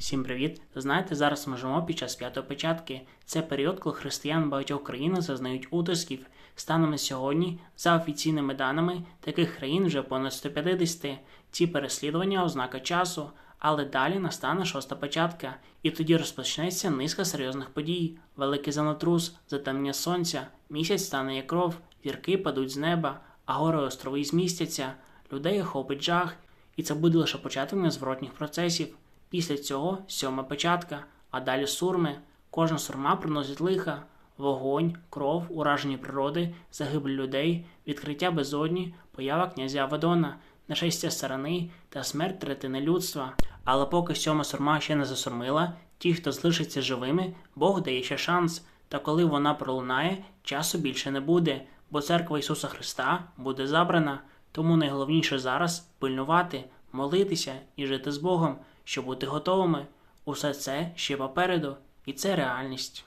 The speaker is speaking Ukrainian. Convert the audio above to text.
Всім привіт! Знаєте, зараз ми живемо під час п'ятої печатки. Це період, коли християн багатьох країнах зазнають утисків. Станом на сьогодні, за офіційними даними, таких країн вже понад 150. Ці переслідування ознака часу, але далі настане шоста печатка, і тоді розпочнеться низка серйозних подій: великий землетрус, затемнення сонця, місяць стане як кров, зірки падуть з неба, а гори острови змістяться, людей охопить жах, і це буде лише початок незворотніх процесів. Після цього сьома печатка, а далі сурми. Кожна сурма приносить лиха, вогонь, кров, ураження природи, загибель людей, відкриття безодні, поява князя Авадона, нашестя сарани та смерть третини людства. Але поки сьома сурма ще не засурмила, ті, хто залишиться живими, Бог дає ще шанс. Та коли вона пролунає, часу більше не буде, бо церква Ісуса Христа буде забрана. Тому найголовніше зараз пильнувати, молитися і жити з Богом, щоб бути готовими. Усе це ще попереду, і це реальність.